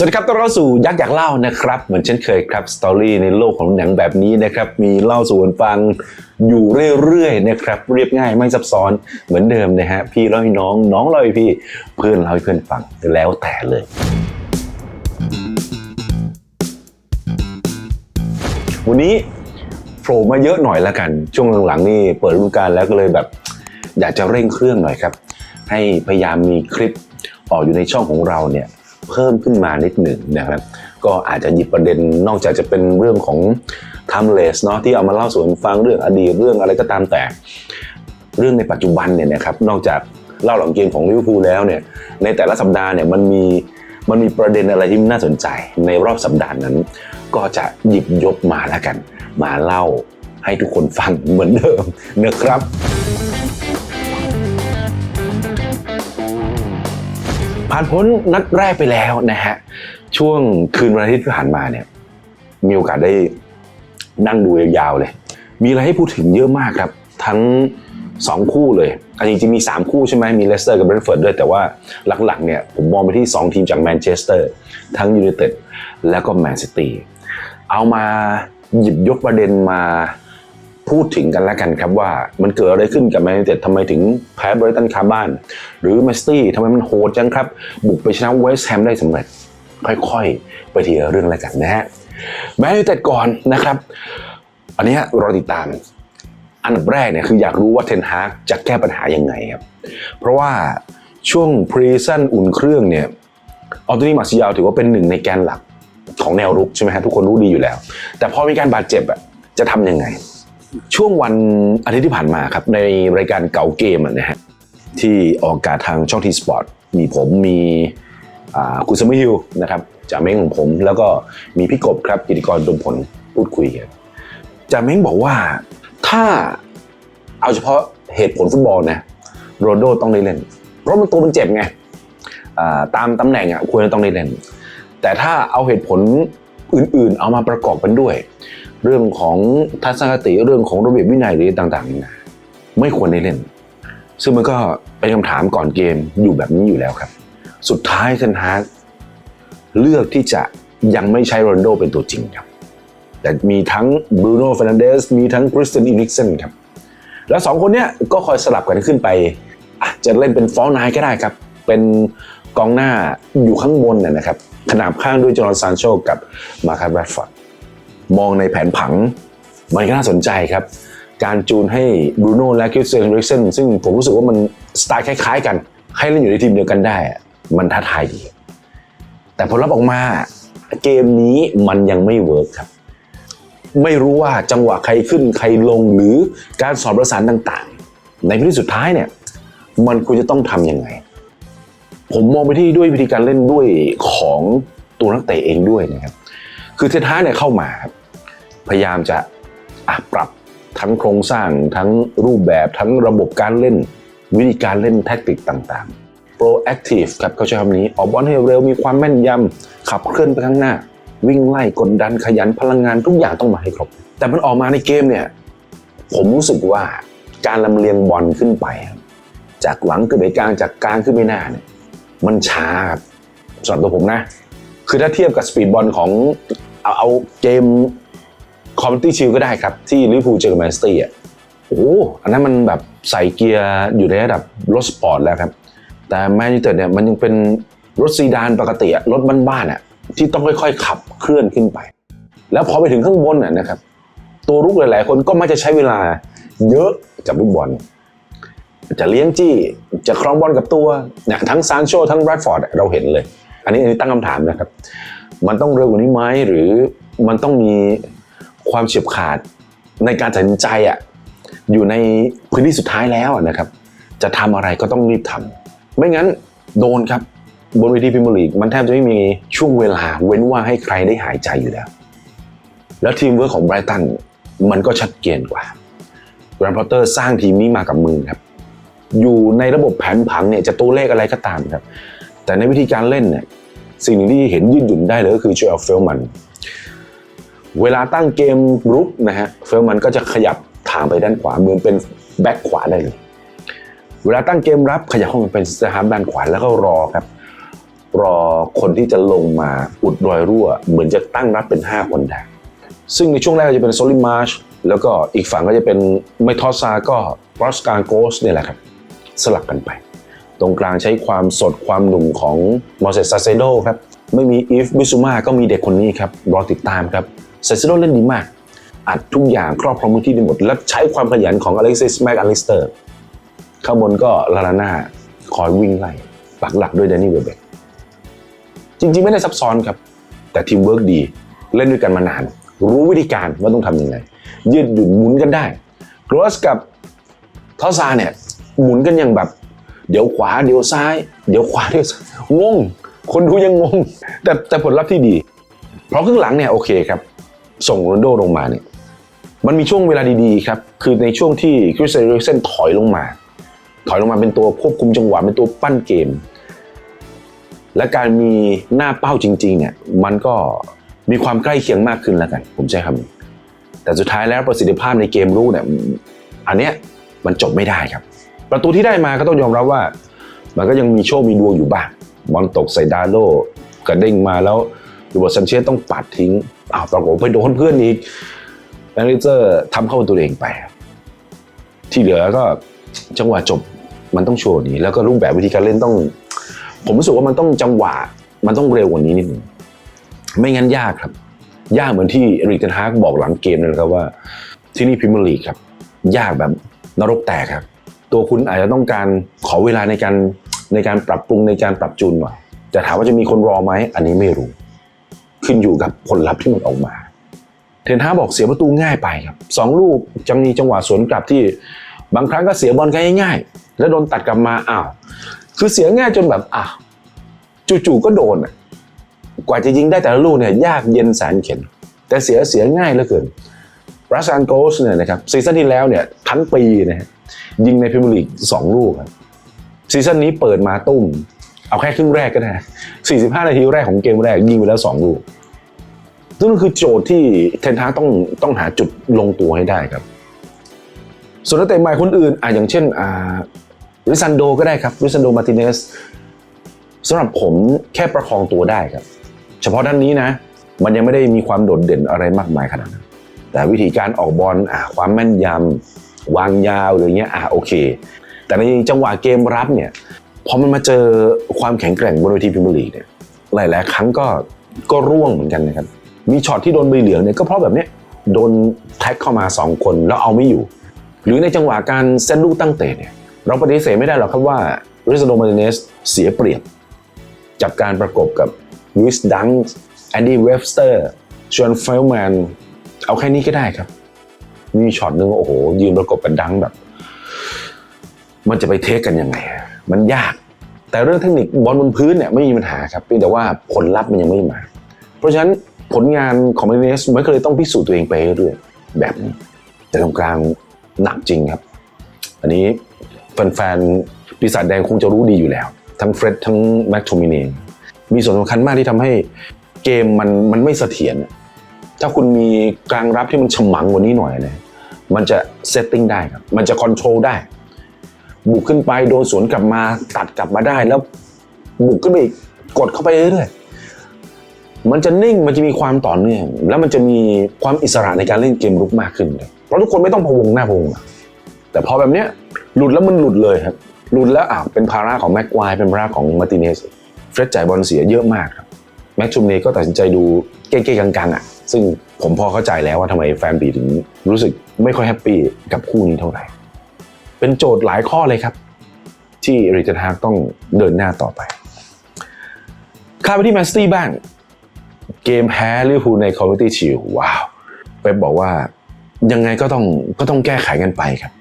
สวัสดีครับต้อนรับสู่ยักษ์อยากเล่านะครับ เหมือนเช่นเคยครับสตอรี่ในโลกของหนังแบบนี้นะครับ มีเล่าสู่กันฟังอยู่เรื่อยๆนะครับ เรียบง่ายไม่ซับซ้อนเหมือนเดิมนะฮะ พี่เล่าให้น้อง น้องเล่าให้พี่ เพื่อนเล่าให้เพื่อนฟังแล้วแต่เลย วันนี้โผล่มาเยอะหน่อยแล้วกัน ช่วงหลังๆนี่เปิดฤดูกาลแล้วก็เลยแบบ อยากจะเร่งเครื่องหน่อยครับ ให้พยายามมีคลิปออกอยู่ในช่องของเราเนี่ย เพิ่มขึ้นมานิดหนึ่งนะครับ ก็อาจจะหยิบประเด็นนอกจากจะเป็นเรื่องของ timeless เนาะที่เอามาเล่าสู่กันฟังเรื่องอดีตเรื่องอะไรก็ตามแต่ เรื่องในปัจจุบันเนี่ยนะครับนอกจากเล่าหลังเกมของลิเวอร์พูลแล้วเนี่ยในแต่ละสัปดาห์เนี่ยมันมีมันมีประเด็นอะไรที่น่าสนใจในรอบสัปดาห์นั้น ก็จะหยิบยกมาแล้วกัน มาเล่าให้ทุกคนฟังเหมือนเดิมนะครับ ผ่านพ้นนัดแรกไปแล้วนะฮะช่วงคืนวันอาทิตย์ที่ผ่านมาเนี่ยมีโอกาสได้นั่งดูยาวๆเลย มีอะไรให้พูดถึงเยอะมากครับ ทั้ง 2 คู่เลยอันจริงๆมี 3 คู่ใช่ไหมมีเลสเตอร์กับเบรนท์ฟอร์ดด้วย แต่ว่าหลักๆเนี่ยผมมองไปที่ 2 ทีมจากแมนเชสเตอร์ทั้งยูไนเต็ดแล้วก็แมนซิตี้เอามาหยิบยกประเด็นมา พูดถึงกันแล้วกันครับว่ามันเกิดอะไรขึ้นกับแมนยูเต็ดทำไมถึงแพ้บริตันคาบ้าน หรือแมนซิตี้ทำไมมันโหดจังครับ บุกไปชนะเวสต์แฮมได้สำเร็จ ค่อยๆ ไปทีละเรื่องแล้วกันนะฮะแมนยูเต็ดก่อนนะครับ อันนี้รอติดตาม อันดับแรกเนี่ยคืออยากรู้ว่าเทนฮากจะแก้ปัญหายังไงครับ เพราะว่าช่วงพรีซันอุ่นเครื่องเนี่ยออตโตนี่มาซิยาวถือว่าเป็นหนึ่งในแกนหลักของแนวรุกใช่ไหมฮะทุกคนรู้ดีอยู่แล้ว แต่พอมีการบาดเจ็บอะจะทำยังไง ช่วงวันอาทิตย์ที่ผ่านมาครับ ในรายการเก่าเกมนะฮะที่ออกอากาศทางช่องทีสปอร์ตมีผมมีคุณสมิฮิลนะครับจ่าเม้งของผม แล้วก็มีพี่กบครับกิติกรดมผลพูดคุยกันจ่าเม้งบอกว่าถ้าเอาเฉพาะเหตุผลฟุตบอลนะโรนโดต้องได้เล่น เพราะมันตัวมันเจ็บไงตามตำแหน่งอะควรจะต้องได้เล่น แต่ถ้าเอาเหตุผลอื่นๆ เอามาประกอบกันด้วย เรื่องของทัศนคติเรื่องของระเบียบวินัยหรือต่างๆ ไม่ควรได้เล่น ซึ่งมันก็เป็นคำถามก่อนเกมอยู่แบบนี้อยู่แล้วครับ สุดท้ายเทนฮากเลือกที่จะยังไม่ใช้โรนโดเป็นตัวจริงครับ แต่มีทั้งบรูโน่ฟ r นันเดสมีทั้งคริสเตนอิลิกเซนครับ แล้วสองคนเนี้ยก็คอยสลับกันขึ้นไปะจะเล่นเป็นฟอลนายก็ได้ครับ เป็นกองหน้าอยู่ข้างบนน่ะนะครับ ขนาบข้างด้วยจอร์นซานโชกับมาคาร์แรดฟอร์ด มองในแผนผัง มันก็น่าสนใจครับ การจูนให้บรูโน่และคริสเตียนริกเซนซึ่งผมรู้สึกว่ามันสไตล์คล้ายๆ กัน ให้เล่นอยู่ในทีมเดียวกันได้ มันท้าทายดี แต่ผลลัพธ์ออกมาเกมนี้มันยังไม่เวิร์กครับ ไม่รู้ว่าจังหวะใครขึ้นใครลงหรือการสอบประสานต่างๆ ในที่สุดท้ายเนี่ยมันควรจะต้องทำยังไง ผมมองไปที่ด้วยวิธีการเล่นด้วยของตัวนักเตะเองด้วยนะครับ คือเทนฮาเนี่ยเข้ามาครับ พยายามจะปรับทั้งโครงสร้างทั้งรูปแบบทั้งระบบการเล่น วิธีการเล่นแทคติกต่างๆ proactive ครับเขาใช้คำนี้ ออกบอลให้เร็วมีความแม่นยำขับเคลื่อนไปข้างหน้า วิ่งไล่กดดันขยันพลังงานทุกอย่างต้องมาให้ครบ แต่มันออกมาในเกมเนี่ย ผมรู้สึกว่าการลำเลียงบอลขึ้นไป จากหลังขึ้นไปกลางจากกลางขึ้นไปหน้าเนี่ยมันช้าครับสำหรับตัวผมนะ คือถ้าเทียบกับสปีดบอลของเอาเอาเกม คอมมิตี้ชิลก็ได้ครับ ที่ลิเวอร์พูลเจอกับแมนซิตี้อะโอ้อันนั้นมันแบบใส่เกียร์อยู่ในระดับรถสปอร์ตแล้วครับ แต่แมนยูเต็ดเนี่ยมันยังเป็นรถซีดานปกติอะรถบ้านๆอะที่ต้องค่อยๆ ขับเคลื่อนขึ้นไป แล้วพอไปถึงข้างบนอะนะครับ ตัวรุกหลายๆ คนก็มักจะใช้เวลาเยอะกับลูกบอลจะเลี้ยงจี้จะครองบอลกับตัวเนี่ยทั้งซานโชทั้งแรดฟอร์ดเราเห็นเลย อันนี้อันนี้ตั้งคำถามนะครับ มันต้องเร็วกว่านี้ไหมหรือมันต้องมี ความเฉียบขาดในการตัดสินใจอะอยู่ในพื้นที่สุดท้ายแล้วนะครับ จะทำอะไรก็ต้องรีบทำไม่งั้นโดนครับบนเวทีพรีเมียร์ลีกมันแทบจะไม่มีช่วงเวลาเว้นว่าให้ใครได้หายใจอยู่แล้ว แล้วทีมเวิร์คของไบรตันมันก็ชัดเจนกว่าแกรนพอตเตอร์สร้างทีมนี้มากับมือครับ อยู่ในระบบแผนผังเนี่ยจะตัวเลขอะไรก็ตามครับ แต่ในวิธีการเล่นเนี่ยสิ่งหนึ่งที่เห็นยืดหยุ่นได้เลยก็คือโจเอลเฟลมัน เวลาตั้งเกมรุกนะฮะเฟลมันก็จะขยับทางไปด้านขวาเหมือนเป็นแบ็คขวาได้เลยเวลาตั้งเกมรับขยับเข้ามาเป็นสถานด้านขวาแล้วก็รอครับ รอคนที่จะลงมาอุดรอยรั่ว เหมือนจะตั้งรับเป็น 5 คนได้ซึ่งในช่วงแรกก็จะเป็นโซลิมาร์ชแล้วก็อีกฝั่งก็จะเป็นไมทอซาก็รอสการโกสเนี่ยแหละครับ สลับกันไป ตรงกลางใช้ความสดความหนุ่มของมอเสสซาเซโดครับ ไม่มีอีฟบิซูมาก็มีเด็กคนนี้ครับ รอติดตามครับ ซาเซโดเล่นดีมาก อัดทุกอย่างครอบครองพื้นที่ได้หมด และใช้ความขยันของอเล็กซิสแม็กอลิสเตอร์ข้างบนก็ลาลาน่าคอยวิ่งไล่ปักหลักด้วยแดนนี่เวเบกจริงๆ ไม่ได้ซับซ้อนครับ แต่ทีมเวิร์กดี เล่นด้วยกันมานาน รู้วิธีการว่าต้องทำยังไง ยืดหยุ่นหมุนกันได้กรอสกับทอซาเนี่ยหมุนกันอย่างแบบ เดี๋ยวขวาเดี๋ยวซ้าย เดี๋ยวขวาเดี๋ยวซ้ายงง คนดูยังงง แต่แต่ผลลัพธ์ที่ดี เพราะครึ่งหลังเนี่ยโอเคครับ ส่งโรนโดลงมาเนี่ยมันมีช่วงเวลาดีๆครับ คือในช่วงที่คริสเตียนเรเซนถอยลงมา ถอยลงมาเป็นตัวควบคุมจังหวะเป็นตัวปั้นเกม และการมีหน้าเป้าจริงๆเนี่ยมันก็มีความใกล้เคียงมากขึ้นแล้วกัน ผมใช้คำนี้แต่สุดท้ายแล้วประสิทธิภาพในเกมรุกเนี่ยอันเนี้ยมันจบไม่ได้ครับ ประตูที่ได้มาก็ต้องยอมรับว่า มันก็ยังมีโชคมีดวงอยู่บ้างบอลตกใส่ดาโลกระเด้งมาแล้ว ดูบอซันเชสต้องปัดทิ้งอ้าวปรากฏไปโดนเพื่อนอีกแมนลิเจอร์ทำเข้าประตูเองไป ที่เหลือก็จังหวะจบมันต้องโชว์นี้ แล้วก็รูปแบบวิธีการเล่นต้อง ผมรู้สึกว่ามันต้องจังหวะ มันต้องเร็วกว่านี้นิดนึงไม่งั้นยากครับ ยากเหมือนที่เอริกเทนฮากบอกหลังเกมนะครับว่า ที่นี่พรีเมียร์ลีครับ ยากแบบนรกแตกครับ ตัวคุณอาจจะต้องการขอเวลาในการในการปรับปรุงในการปรับจูนหน่อยแต่ถามว่าจะมีคนรอไหมอันนี้ไม่รู้ ขึ้นอยู่กับผลลัพธ์ที่มันออกมา เทนฮาบอกเสียประตูง่ายไปครับสองลูกจะมีจังหวะสวนกลับที่บางครั้งก็เสียบอลกันง่ายๆ แล้วโดนตัดกลับมาอ้าวคือเสียง่ายจนแบบอ้าวจู่ๆก็โดนกว่าจะยิงได้แต่ละลูกเนี่ยยากเย็นแสนเข็ญแต่เสียเสียง่ายเหลือเกินรัสซานโกสเนี่ยนะครับซีซั่นที่แล้วเนี่ยทั้งปีนะฮะยิงในพรีเมียร์ลีกสองลูกครับซีซั่นนี้เปิดมาตุ้ม เอาแค่ครึ่งแรกก็ได้45 นาทีแรกของเกมแรกยิงไปแล้ว 2 ลูก ซึ่งนั่นคือโจทย์ที่เทนทาต้องต้องหาจุดลงตัวให้ได้ครับ ส่วนนักเตะใหม่คนอื่นอะอย่างเช่นอ่าริซันโดก็ได้ครับริซันโดมาติเนสสำหรับผมแค่ประคองตัวได้ครับ เฉพาะด้านนี้นะ มันยังไม่ได้มีความโดดเด่นอะไรมากมายขนาดนั้นแต่วิธีการออกบอลอะความแม่นยำวางยาวหรือเงี้ยอะโอเค แต่ในจังหวะเกมรับเนี่ยพอมันมาเจอความแข็งแกร่งบนเวทีพรีเมียร์ลีกเนี่ยหลาย ๆ ครั้งก็ก็ร่วงเหมือนกันนะครับ มีช็อตที่โดนใบเหลืองเนี่ยก็เพราะแบบเนี้ยโดนแท็กเข้ามา 2 คนแล้วเอาไม่อยู่ หรือในจังหวะการเซตลูกตั้งเตะเนี่ยเราปฏิเสธไม่ได้หรอกครับว่าริซโดมาเนสเสียเปรียบจากการประกบกับลุยส์ดังแอนดี้เวฟสเตอร์ชวนเฟลแมนเอาแค่นี้ก็ได้ครับ มีช็อตหนึ่งโอ้โห ยืนประกบกับดังแบบ มันจะไปเทคกันยังไง มันยาก แต่เรื่องเทคนิคบอลบนพื้นเนี่ยไม่มีปัญหาครับเพียงแต่ว่าผลลัพธ์มันยังไม่มา เพราะฉะนั้น ผลงานของมาริเนสมันก็เลยต้องพิสูจน์ตัวเองไปเรื่อยๆแบบนี้ แต่ตรงกลางหนักจริงครับ อันนี้แฟนๆปีศาจแดงคงจะรู้ดีอยู่แล้ว ทั้งเฟร็ดทั้งแม็กโทมิเนมีส่วนสำคัญมากที่ทำให้เกมมันมันไม่เสถียรถ้าคุณมีกลางรับที่มันฉมังกว่านี้หน่อยนะมันจะเซตติ้งได้ครับ มันจะคอนโทรลได้ บุกขึ้นไปโดนสวนกลับมาตัดกลับมาได้แล้วบุกขึ้นไปอีกกดเข้าไปเรื่อยๆ มันจะนิ่งมันจะมีความต่อเนื่อง แล้วมันจะมีความอิสระในการเล่นเกมรุกมากขึ้นเลยเพราะทุกคนไม่ต้องพะวงหน้าพะวงแต่พอแบบเนี้ยหลุดแล้วมันหลุดเลยครับหลุดแล้วอะเป็นภาระของแม็กควายเป็นภาระของมาร์ติเนสเฟรดจ่ายบอลเสียเยอะมากครับแม็กชูเนก็ตัดสินใจดูเก้ๆกังๆอะซึ่งผมพอเข้าใจแล้วว่าทำไมแฟนบีถึงรู้สึกไม่ค่อยแฮปปี้กับคู่นี้เท่าไหร่ เป็นโจทย์หลายข้อเลยครับ ที่ริกเทนฮากต้องเดินหน้าต่อไปข้าไปที่แมนซิตี้บ้าง เกมแพ้ลิเวอร์พูลในคอมมิตี้ชิลว้าวเป๊ปบอกว่ายังไงก็ต้องก็ต้องแก้ไขกันไปครับ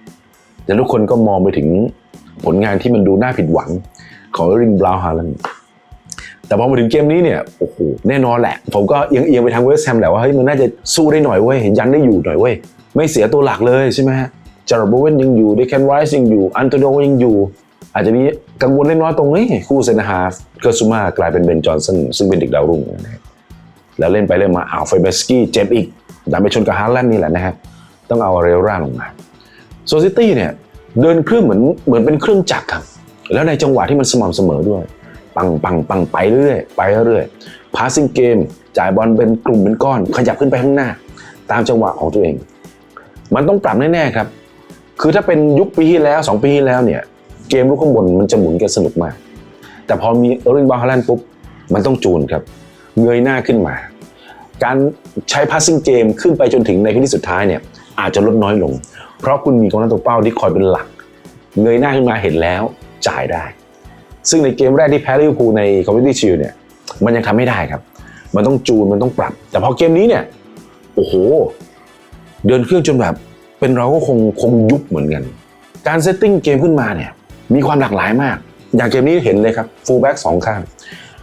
แต่ทุกคนก็มองไปถึงผลงานที่มันดูน่าผิดหวังของริงบราวน์ฮาลันแต่พอมาถึงเกมนี้เนี่ยโอ้โหแน่นอนแหละ ผมก็เอียงเอียงไปทางเวสต์แฮมแหละว่าเฮ้ยมันน่าจะสู้ได้หน่อยเว้ยยันได้อยู่หน่อยเว้ยไม่เสียตัวหลักเลยใช่ไหมฮะจาร์บเวนยังอยู่เดคแคนไรส์ยังอยู่อันโตโดยังอยู่ อาจจะมีกังวลเล็กน้อยตรงนี้คู่เซนฮาฟเกอร์ซูมากลายเป็นเบนจอนสันซึ่งเป็นเด็กดาวรุ่งนะครับ แล้วเล่นไปเล่นมาอ้าวไฟเบสกี้เจ็บอีกดันไปชนกับฮาร์แลนด์นี่แหละนะครับต้องเอาเรลร่าลงมาโซซิตี้เนี่ยเดินเครื่องเหมือนเหมือนเป็นเครื่องจักรครับ แล้วในจังหวะที่มันสม่ำเสมอด้วย ปังปังปังไปเรื่อยไปเรื่อยพาสซิ่งเกมจ่ายบอลเป็นกลุ่มเป็นก้อน ขยับขึ้นไปข้างหน้า ตามจังหวะของตัวเอง มันต้องปรับแน่ๆครับ คือถ้าเป็นยุคปีที่แล้ว 2 ปีที่แล้วเนี่ยเกมลูกข้างบนมันจะหมุนกันสนุกมาก แต่พอมีเออร์ลิงบาฮาแลนด์ปุ๊บมันต้องจูนครับ เงยหน้าขึ้นมา การใช้พาสซิ่งเกมขึ้นไปจนถึงในที่สุดท้ายเนี่ยอาจจะลดน้อยลง เพราะคุณมีกองหน้าตัวเป้าที่คอยเป็นหลัก เงยหน้าขึ้นมาเห็นแล้วจ่ายได้ ซึ่งในเกมแรกที่แพ้ลิเวอร์พูลในคอมมิ t ตี้ชิลเนี่ยมันยังทำไม่ได้ครับ มันต้องจูนมันต้องปรับ แต่พอเกมนี้เนี่ยโอ้โห เดินเครื่องจนแบบ เป็นเราก็คงคงยุบเหมือนกัน การเซตติ้งเกมขึ้นมาเนี่ยมีความหลากหลายมาก อย่างเกมนี้เห็นเลยครับฟูลแบ็กสองข้าง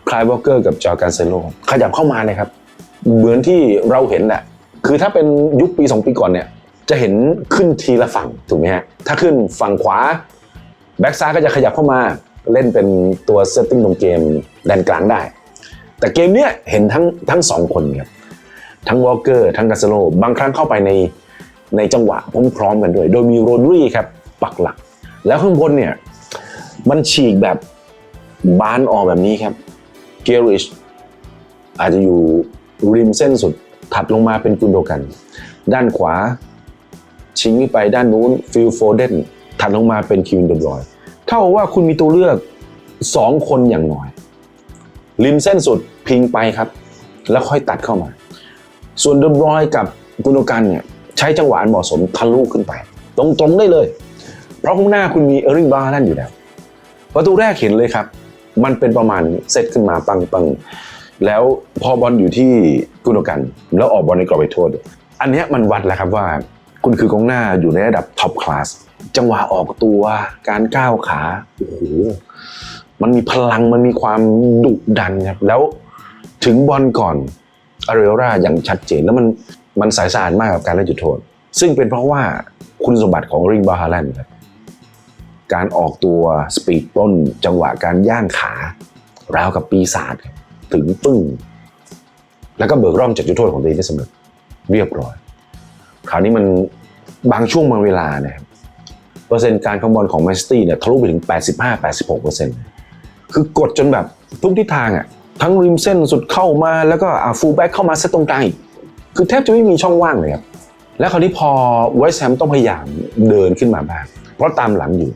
คลายวอลเกอร์กับจอร์การเซโลขยับเข้ามาเลยครับ เหมือนที่เราเห็นแหละคือถ้าเป็นยุคปี 2 ปีก่อนเนี่ย จะเห็นขึ้นทีละฝั่งถูกไหมฮะถ้าขึ้นฝั่งขวาแบ็กซ้ายก็จะขยับเข้ามาเล่นเป็นตัวเซตติ้งตรงเกมแดนกลางได้ แต่เกมเนี้ยเห็นทั้งทั้งสองคนครับทั้งวอลเกอร์ทั้งกาเซโลบางครั้งเข้าไปในในจังหวะพร้อมๆกันด้วย โดยมีโรดรีครับปักหลัก แล้วข้างบนเนี่ยมันฉีกแบบบานออกแบบนี้ครับเกริชอาจจะอยู่ ริมเส้นสุดถัดลงมาเป็นกุนโดกัน ด้านขวา ชิงไปด้านนู้นฟิลโฟเดนถัดลงมาเป็นคิวินเดบรอยเท่ากับว่าคุณมีตัวเลือก 2 คนอย่างน้อย ริมเส้นสุดพิงไปครับ แล้วค่อยตัดเข้ามา ส่วนเดบรอยกับกุนโดกันเนี่ยใช้จังหวะเหมาะสมทะลุขึ้นไป ตรงๆได้เลย เพราะข้างหน้าคุณมีเออริงบาร์นั่นอยู่แล้วประตูแรกเห็นเลยครับ มันเป็นประมาณเซตขึ้นมาปังปัง แล้วพอบอลอยู่ที่กุนโดกัน แล้วออกบอลในกรอบไปโทษ อันนี้มันวัดแล้วครับว่า คุณคือกองหน้าอยู่ในระดับท็อปคลาสจังหวะออกตัวการก้าวขาโอ้โหมันมีพลังมันมีความดุดันครับแล้วถึงบอลก่อนอาริโอราอย่างชัดเจนแล้วมันมันสายสะอาดมากกับการเล่นจุดโทษ ซึ่งเป็นเพราะว่าคุณสมบัติของริงบาฮาแลนด์ครับการออกตัวสปีดปล้น จังหวะการย่างขาราวกับปีศาจครับ ถึงปึ้ง แล้วก็เบิกร่องจากจุดโทษของตัวเองได้สำเร็จเรียบร้อย คราวนี้มันบางช่วงบางเวลาเนะครับเปอร์เซ็นต์การคอมบอลของแมนซิตี้เนี่ยทะลุไปถึง 85-86เปอร์เซ็นต์คือกดจนแบบทุกทิศทางอะทั้งริมเส้นสุดเข้ามาแล้วก็อ่าฟูลแบ็กเข้ามาเซตตรงกลางอีกคือแทบจะไม่มีช่องว่างเลยครับ แล้วคราวนี้พอเวสต์แฮมต้องพยายามเดินขึ้นมาบ้างเพราะตามหลังอยู่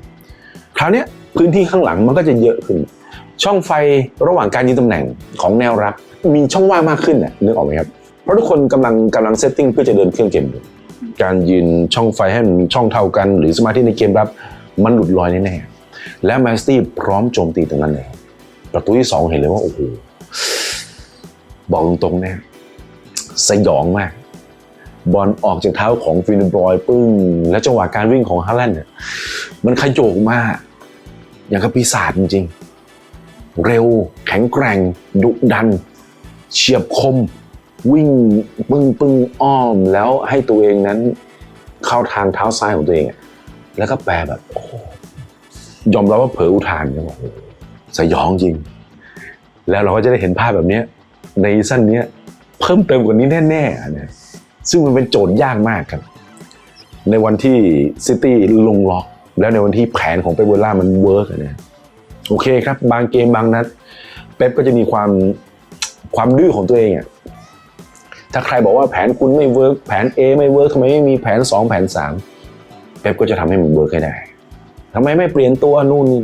คราวนี้พื้นที่ข้างหลังมันก็จะเยอะขึ้น ช่องไฟระหว่างการยืนตำแหน่งของแนวรับ มีช่องว่างมากขึ้นน่ะนึกออกไหมครับ เพราะทุกคนกำลังกำลังเซตติ้งเพื่อจะเดินเครื่องเกมอยู่การยืนช่องไฟให้มันมีช่องเท่ากัน หรือสมาธิในเกมรับ มันหลุดลอยแน่ๆและแมนซิตี้พร้อมโจมตีตรงนั้นเลยประตูที่สองเห็นเลยว่าโอ้โหบอกตรงๆนะสยองมาก บอลออกจากเท้าของฟินบรอยปึ้ง และจังหวะการวิ่งของฮาแลนด์เนี่ยมันขยโยกมากอย่างกับปีศาจจริงๆ เร็ว แข็งแกร่ง ดุดัน เฉียบคม วิ่งปึ้งปึ้งอ้อมแล้วให้ตัวเองนั้นเข้าทางเท้าซ้ายของตัวเอง แล้วก็แปลแบบโอ้ยอมรับว่าเผลออุทานครับอ้โหสยองจริง แล้วเราก็จะได้เห็นภาพแบบนี้ในซีซั่นเนี้ยเพิ่มเติมกว่านี้แน่ๆนะซึ่งมันเป็นโจทย์ยากมากครับ ในวันที่ซิตี้ลงล็อก แล้วในวันที่แผนของเปปโบล่ามันเวิร์กอะนะ โอเคครับ บางเกมบางนัด เป๊ปก็จะมีความความดื้อของตัวเองอะถ้าใครบอกว่าแผนคุณไม่เวิร์กแผน A ไม่เวิร์กทำไมไม่มีแผน 2 แผน 3 เป๊ปก็จะทำให้มันเวิร์กให้ได้ทำไมไม่เปลี่ยนตัวนู่นนี่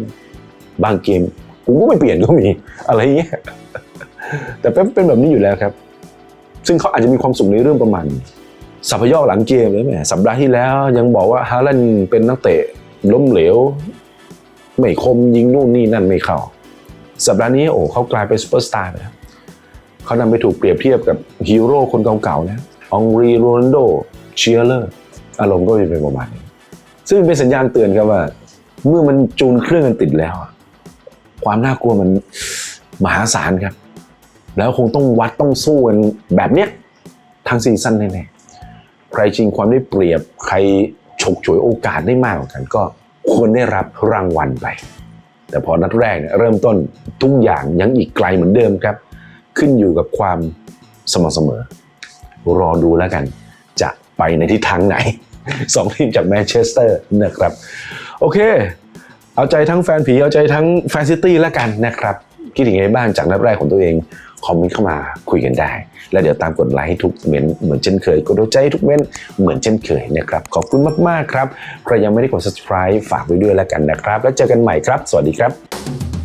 บางเกมกูก็ไม่เปลี่ยนก็มีอะไรเงี้ยแต่เป๊ปเป็นแบบนี้อยู่แล้วครับ ซึ่งเขาอาจจะมีความสุขในเรื่องประมาณสัพยอกหลังเกมเลยแหมสัปดาห์ที่แล้วยังบอกว่าฮาลันเป็นนักเตะล้มเหลว ไม่คมยิงนู่นนี่นั่นไม่เข้า สัปดาห์นี้โอ้เขากลายเป็นซูเปอร์สตาร์ไปแล้วเขานำไปถูกเปรียบเทียบกับฮีโร่คนเก่าๆแล้วองรีโรนัลโดเชียร์เลอร์อารมณ์ก็เป็นประมาณนี้ซึ่งเป็นสัญญาณเตือนครับว่า เมื่อมันจูนเครื่องกันติดแล้วอะความน่ากลัวมันมหาศาลครับ แล้วคงต้องวัดต้องสู้กันแบบเนี้ยทั้งซีซั่นแน่ๆใครชิงความได้เปรียบ ใครฉกฉวยโอกาสได้มากกว่ากันก็ ควรได้รับรางวัลไป แต่พอนัดแรกเนี่ยเริ่มต้นทุกอย่างยังอีกไกลเหมือนเดิมครับ ขึ้นอยู่กับความสม่ำเสมอ รอดูแล้วกัน จะไปในทิศทางไหนสองทีมจากแมนเชสเตอร์นะครับ โอเค เอาใจทั้งแฟนผี เอาใจทั้งแฟนซิตี้แล้วกันนะครับ คิดถึงยังไงบ้างจากนัดแรกของตัวเองคอมเมนต์เข้ามาคุยกันได้ แล้วเดี๋ยวตามกดไลค์ให้ทุกเม้นเหมือนเช่นเคย กดใจให้ทุกเม้นเหมือนเช่นเคยนะครับ ขอบคุณมาก ๆ ครับ ใครยังไม่ได้กด subscribe ฝากไว้ด้วยแล้วกันนะครับ แล้วเจอกันใหม่ครับ สวัสดีครับ